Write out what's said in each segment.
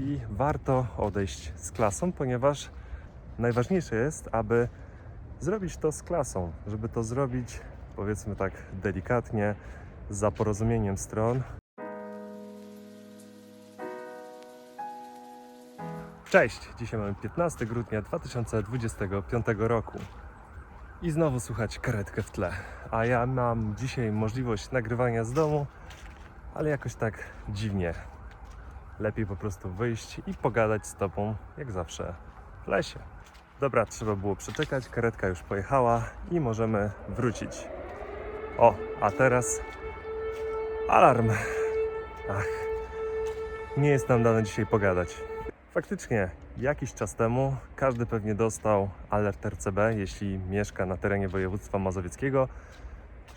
i warto odejść z klasą, ponieważ najważniejsze jest, aby zrobić to z klasą, żeby to zrobić powiedzmy tak delikatnie, za porozumieniem stron. Cześć! Dzisiaj mamy 15 grudnia 2025 roku. I znowu słuchać karetkę w tle. A ja mam dzisiaj możliwość nagrywania z domu, ale jakoś tak dziwnie. Lepiej po prostu wyjść i pogadać z tobą, jak zawsze, w lesie. Dobra, trzeba było przeczekać, karetka już pojechała i możemy wrócić. O, a teraz alarm. Ach, nie jest nam dane dzisiaj pogadać. Faktycznie, jakiś czas temu każdy pewnie dostał alert RCB, jeśli mieszka na terenie województwa mazowieckiego,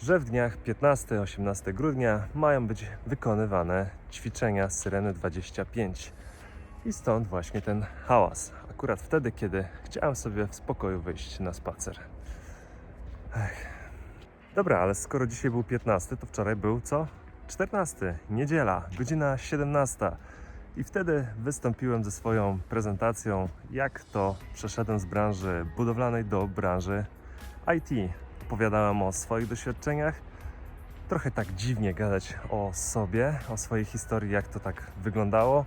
że w dniach 15-18 grudnia mają być wykonywane ćwiczenia Syreny 25. I stąd właśnie ten hałas. Akurat wtedy, kiedy chciałem sobie w spokoju wyjść na spacer. Ech. Dobra, ale skoro dzisiaj był 15, to wczoraj był co? 14, niedziela, godzina 17. I wtedy wystąpiłem ze swoją prezentacją, jak to przeszedłem z branży budowlanej do branży IT. Opowiadałem o swoich doświadczeniach. Trochę tak dziwnie gadać o sobie, o swojej historii, jak to tak wyglądało,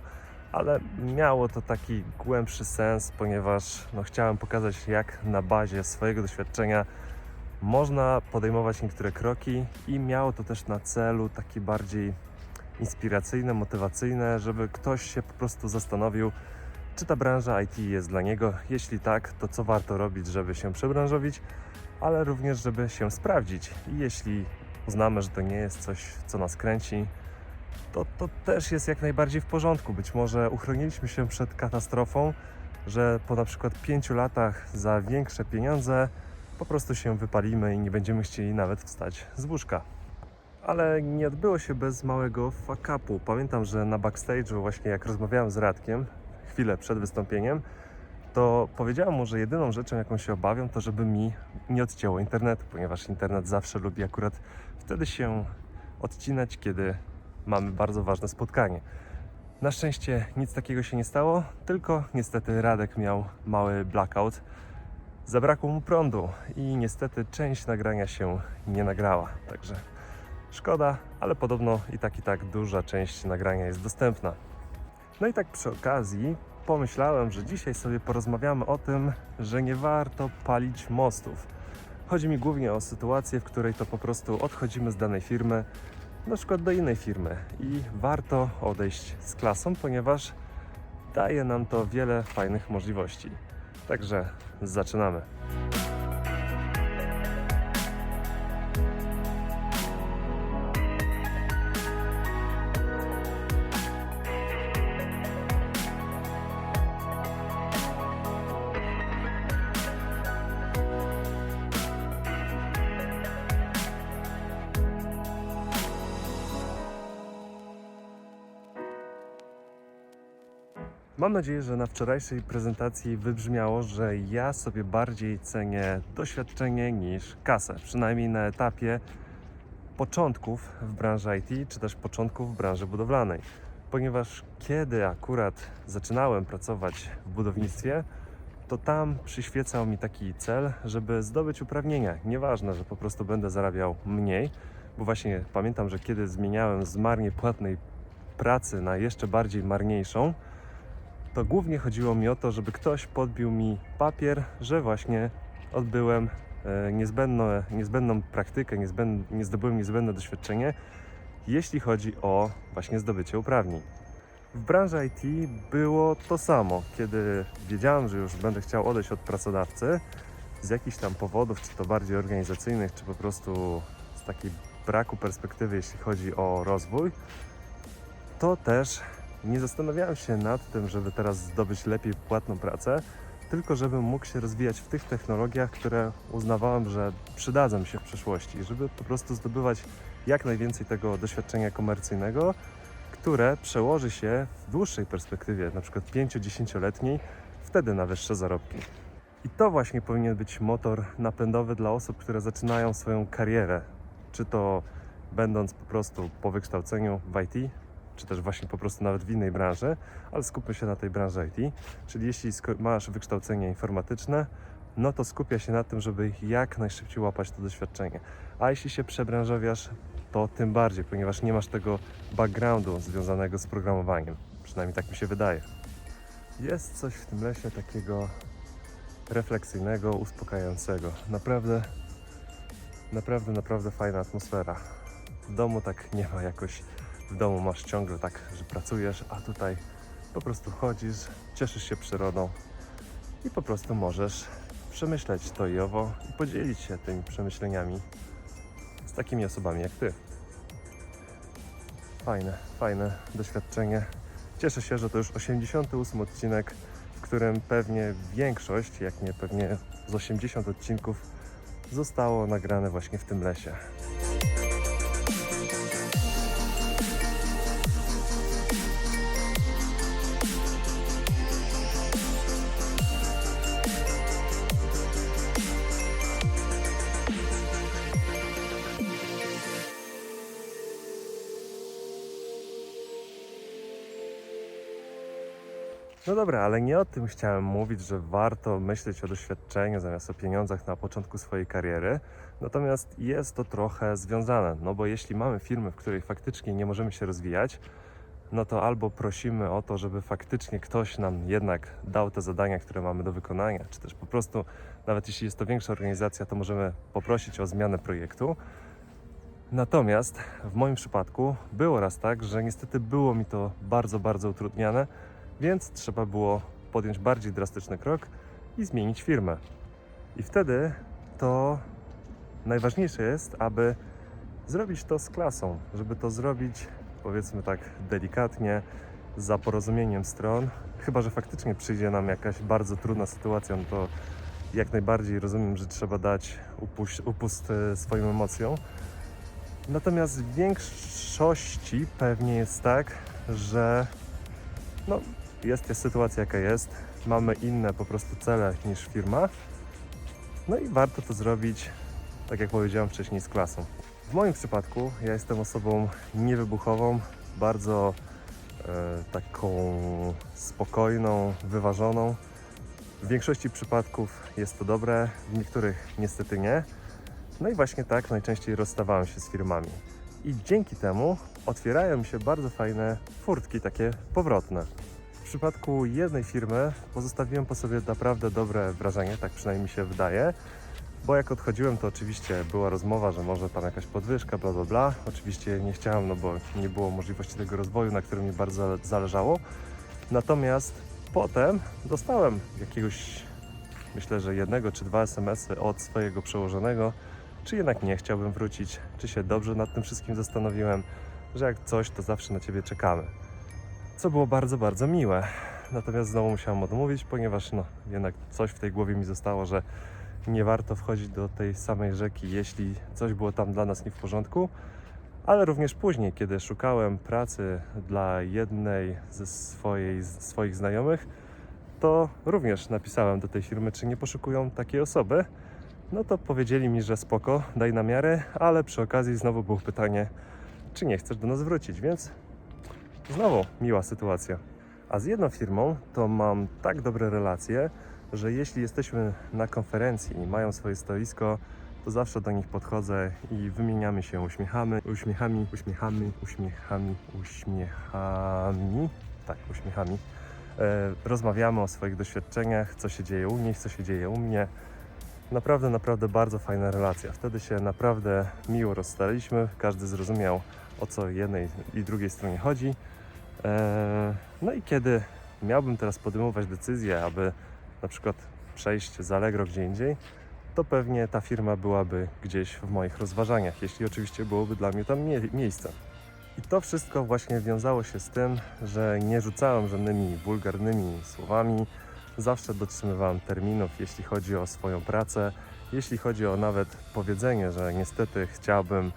ale miało to taki głębszy sens, ponieważ no, chciałem pokazać, jak na bazie swojego doświadczenia można podejmować niektóre kroki i miało to też na celu taki bardziej inspiracyjne, motywacyjne, żeby ktoś się po prostu zastanowił, czy ta branża IT jest dla niego. Jeśli tak, to co warto robić, żeby się przebranżowić, ale również, żeby się sprawdzić. I jeśli uznamy, że to nie jest coś, co nas kręci, to to też jest jak najbardziej w porządku. Być może uchroniliśmy się przed katastrofą, że po na przykład pięciu latach za większe pieniądze po prostu się wypalimy i nie będziemy chcieli nawet wstać z łóżka. Ale nie odbyło się bez małego fuck-upu. Pamiętam, że na backstage'u właśnie jak rozmawiałem z Radkiem chwilę przed wystąpieniem, to powiedziałem mu, że jedyną rzeczą, jaką się obawiam, to żeby mi nie odcięło internetu, ponieważ internet zawsze lubi akurat wtedy się odcinać, kiedy mamy bardzo ważne spotkanie. Na szczęście nic takiego się nie stało, tylko niestety Radek miał mały blackout. Zabrakło mu prądu i niestety część nagrania się nie nagrała. Także szkoda, ale podobno i tak i tak duża część nagrania jest dostępna. No i tak przy okazji pomyślałem, że dzisiaj sobie porozmawiamy o tym, że nie warto palić mostów. Chodzi mi głównie o sytuację, w której to po prostu odchodzimy z danej firmy, na przykład do innej firmy i warto odejść z klasą, ponieważ daje nam to wiele fajnych możliwości. Także zaczynamy. Mam nadzieję, że na wczorajszej prezentacji wybrzmiało, że ja sobie bardziej cenię doświadczenie niż kasę, przynajmniej na etapie początków w branży IT, czy też początków w branży budowlanej. Ponieważ kiedy akurat zaczynałem pracować w budownictwie, to tam przyświecał mi taki cel, żeby zdobyć uprawnienia. Nieważne, że po prostu będę zarabiał mniej, bo właśnie pamiętam, że kiedy zmieniałem z marnie płatnej pracy na jeszcze bardziej marniejszą, to głównie chodziło mi o to, żeby ktoś podbił mi papier, że właśnie odbyłem e, niezbędną praktykę, niezbędne, nie zdobyłem niezbędne doświadczenie, jeśli chodzi o właśnie zdobycie uprawnień. W branży IT było to samo. Kiedy wiedziałem, że już będę chciał odejść od pracodawcy, z jakichś tam powodów, czy to bardziej organizacyjnych, czy po prostu z takiej braku perspektywy, jeśli chodzi o rozwój, to też nie zastanawiałem się nad tym, żeby teraz zdobyć lepiej płatną pracę, tylko żebym mógł się rozwijać w tych technologiach, które uznawałem, że przydadzą się w przyszłości, żeby po prostu zdobywać jak najwięcej tego doświadczenia komercyjnego, które przełoży się w dłuższej perspektywie, na przykład 5-10-letniej, wtedy na wyższe zarobki. I to właśnie powinien być motor napędowy dla osób, które zaczynają swoją karierę, czy to będąc po prostu po wykształceniu w IT, czy też właśnie po prostu nawet w innej branży, ale skupmy się na tej branży IT. Czyli jeśli masz wykształcenie informatyczne, no to skupia się na tym, żeby jak najszybciej łapać to doświadczenie. A jeśli się przebranżowiasz, to tym bardziej, ponieważ nie masz tego backgroundu związanego z programowaniem. Przynajmniej tak mi się wydaje. Jest coś w tym lesie takiego refleksyjnego, uspokajającego. Naprawdę, naprawdę, naprawdę fajna atmosfera. W domu tak nie ma jakoś. W domu masz ciągle tak, że pracujesz, a tutaj po prostu chodzisz, cieszysz się przyrodą i po prostu możesz przemyśleć to i owo i podzielić się tymi przemyśleniami z takimi osobami jak ty. Fajne, fajne doświadczenie. Cieszę się, że to już 88 odcinek, w którym pewnie większość, jak nie pewnie z 80 odcinków, zostało nagrane właśnie w tym lesie. No dobra, ale nie o tym chciałem mówić, że warto myśleć o doświadczeniu zamiast o pieniądzach na początku swojej kariery. Natomiast jest to trochę związane, no bo jeśli mamy firmy, w której faktycznie nie możemy się rozwijać, no to albo prosimy o to, żeby faktycznie ktoś nam jednak dał te zadania, które mamy do wykonania, czy też po prostu, nawet jeśli jest to większa organizacja, to możemy poprosić o zmianę projektu. Natomiast w moim przypadku było raz tak, że niestety było mi to bardzo, bardzo utrudniane, więc trzeba było podjąć bardziej drastyczny krok i zmienić firmę. I wtedy to najważniejsze jest, aby zrobić to z klasą, żeby to zrobić powiedzmy tak delikatnie, za porozumieniem stron. Chyba, że faktycznie przyjdzie nam jakaś bardzo trudna sytuacja, no to jak najbardziej rozumiem, że trzeba dać upuś- upust e, swoim emocjom. Natomiast w większości pewnie jest tak, że no, jest, jest sytuacja jaka jest, mamy inne po prostu cele niż firma, no i warto to zrobić, tak jak powiedziałem wcześniej, z klasą. W moim przypadku ja jestem osobą niewybuchową, bardzo e, taką spokojną, wyważoną. W większości przypadków jest to dobre, w niektórych niestety nie. No i właśnie tak najczęściej rozstawałem się z firmami. I dzięki temu otwierają mi się bardzo fajne furtki, takie powrotne. Przypadku jednej firmy pozostawiłem po sobie naprawdę dobre wrażenie, tak przynajmniej mi się wydaje. Bo jak odchodziłem, to oczywiście była rozmowa, że może tam jakaś podwyżka, bla bla bla. Oczywiście nie chciałem, no bo nie było możliwości tego rozwoju, na którym mi bardzo zależało. Natomiast potem dostałem jakiegoś, myślę, że jednego czy dwa SMS-y od swojego przełożonego, czy jednak nie chciałbym wrócić, czy się dobrze nad tym wszystkim zastanowiłem, że jak coś, to zawsze na ciebie czekamy. Co było bardzo, bardzo miłe. Natomiast znowu musiałem odmówić, ponieważ no, jednak coś w tej głowie mi zostało, że nie warto wchodzić do tej samej rzeki, jeśli coś było tam dla nas nie w porządku. Ale również później, kiedy szukałem pracy dla jednej ze swojej, swoich znajomych, to również napisałem do tej firmy, czy nie poszukują takiej osoby. No to powiedzieli mi, że spoko, daj na miarę, ale przy okazji znowu było pytanie, czy nie chcesz do nas wrócić, więc znowu miła sytuacja. A z jedną firmą to mam tak dobre relacje, że jeśli jesteśmy na konferencji i mają swoje stoisko, to zawsze do nich podchodzę i wymieniamy się uśmiechamy, uśmiechami, uśmiechami, uśmiechami, uśmiechami, tak, uśmiechami. E, rozmawiamy o swoich doświadczeniach, co się dzieje u nich, co się dzieje u mnie. Naprawdę, naprawdę bardzo fajna relacja. Wtedy się naprawdę miło rozstaliśmy, każdy zrozumiał o co jednej i drugiej stronie chodzi. E, no i kiedy miałbym teraz podejmować decyzję, aby na przykład przejść z Allegro gdzie indziej, to pewnie ta firma byłaby gdzieś w moich rozważaniach, jeśli oczywiście byłoby dla mnie tam mie- miejsce. I to wszystko właśnie wiązało się z tym, że nie rzucałem żadnymi wulgarnymi słowami, zawsze dotrzymywałem terminów, jeśli chodzi o swoją pracę, jeśli chodzi o nawet powiedzenie, że niestety chciałbym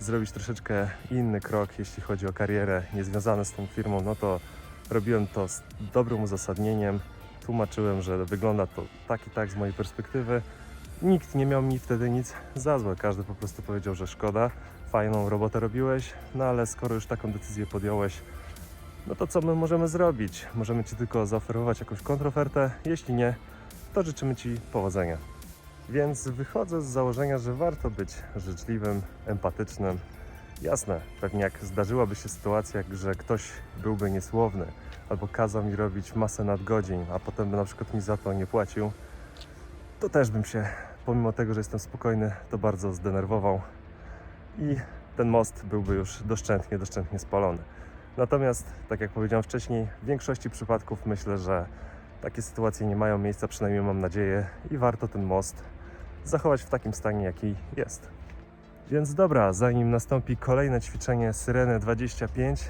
zrobić troszeczkę inny krok, jeśli chodzi o karierę niezwiązane z tą firmą, no to robiłem to z dobrym uzasadnieniem, tłumaczyłem, że wygląda to tak i tak z mojej perspektywy. Nikt nie miał mi wtedy nic za złe, każdy po prostu powiedział, że szkoda, fajną robotę robiłeś, no ale skoro już taką decyzję podjąłeś, No to co my możemy zrobić? Możemy Ci tylko zaoferować jakąś kontrofertę. Jeśli nie, to życzymy Ci powodzenia. Więc wychodzę z założenia, że warto być życzliwym, empatycznym. Jasne, pewnie jak zdarzyłaby się sytuacja, że ktoś byłby niesłowny albo kazał mi robić masę nadgodzin, a potem by na przykład mi za to nie płacił, to też bym się, pomimo tego, że jestem spokojny, to bardzo zdenerwował i ten most byłby już doszczętnie, doszczętnie spalony. Natomiast, tak jak powiedziałem wcześniej, w większości przypadków myślę, że takie sytuacje nie mają miejsca, przynajmniej mam nadzieję, i warto ten most zachować w takim stanie, jaki jest. Więc dobra, zanim nastąpi kolejne ćwiczenie Syreny 25,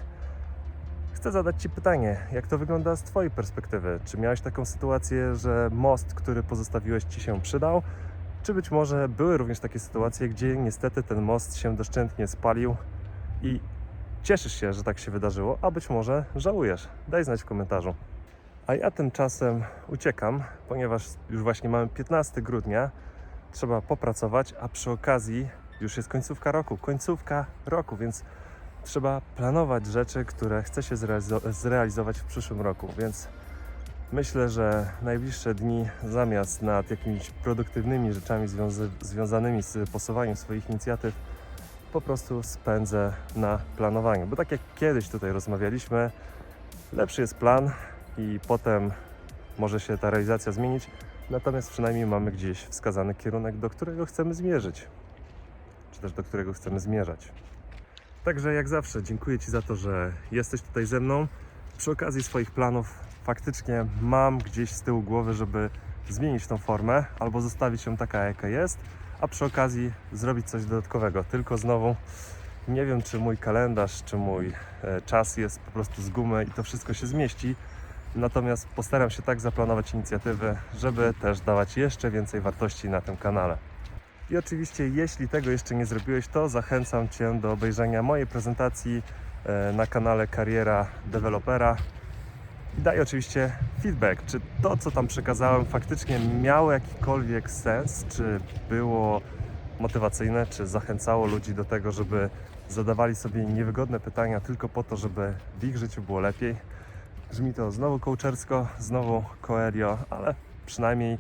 chcę zadać Ci pytanie, jak to wygląda z Twojej perspektywy? Czy miałeś taką sytuację, że most, który pozostawiłeś Ci się przydał? Czy być może były również takie sytuacje, gdzie niestety ten most się doszczętnie spalił i cieszysz się, że tak się wydarzyło, a być może żałujesz? Daj znać w komentarzu. A ja tymczasem uciekam, ponieważ już właśnie mamy 15 grudnia, trzeba popracować, a przy okazji już jest końcówka roku, końcówka roku, więc trzeba planować rzeczy, które chce się zrealizo- zrealizować w przyszłym roku, więc myślę, że najbliższe dni zamiast nad jakimiś produktywnymi rzeczami związa- związanymi z posuwaniem swoich inicjatyw po prostu spędzę na planowaniu, bo tak jak kiedyś tutaj rozmawialiśmy, lepszy jest plan i potem może się ta realizacja zmienić, natomiast przynajmniej mamy gdzieś wskazany kierunek, do którego chcemy zmierzyć, czy też do którego chcemy zmierzać. Także jak zawsze dziękuję Ci za to, że jesteś tutaj ze mną. Przy okazji swoich planów faktycznie mam gdzieś z tyłu głowy, żeby zmienić tą formę albo zostawić ją taka, jaka jest, a przy okazji zrobić coś dodatkowego. Tylko znowu nie wiem, czy mój kalendarz, czy mój e, czas jest po prostu z gumy i to wszystko się zmieści. Natomiast postaram się tak zaplanować inicjatywy, żeby też dawać jeszcze więcej wartości na tym kanale. I oczywiście, jeśli tego jeszcze nie zrobiłeś, to zachęcam Cię do obejrzenia mojej prezentacji e, na kanale Kariera Dewelopera. I daj oczywiście feedback, czy to, co tam przekazałem, faktycznie miało jakikolwiek sens, czy było motywacyjne, czy zachęcało ludzi do tego, żeby zadawali sobie niewygodne pytania tylko po to, żeby w ich życiu było lepiej. Brzmi to znowu kołczersko, znowu Coelho, ale przynajmniej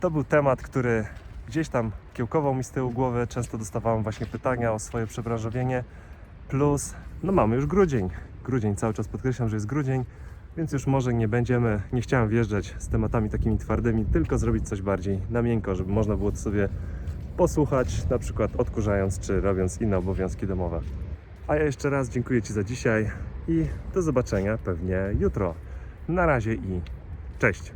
to był temat, który gdzieś tam kiełkował mi z tyłu głowy. Często dostawałem właśnie pytania o swoje przebranżowienie. Plus, no mamy już grudzień. Grudzień, cały czas podkreślam, że jest grudzień, więc już może nie będziemy, nie chciałem wjeżdżać z tematami takimi twardymi, tylko zrobić coś bardziej na miękko, żeby można było to sobie posłuchać, na przykład odkurzając czy robiąc inne obowiązki domowe. A ja jeszcze raz dziękuję Ci za dzisiaj i do zobaczenia pewnie jutro. Na razie i cześć.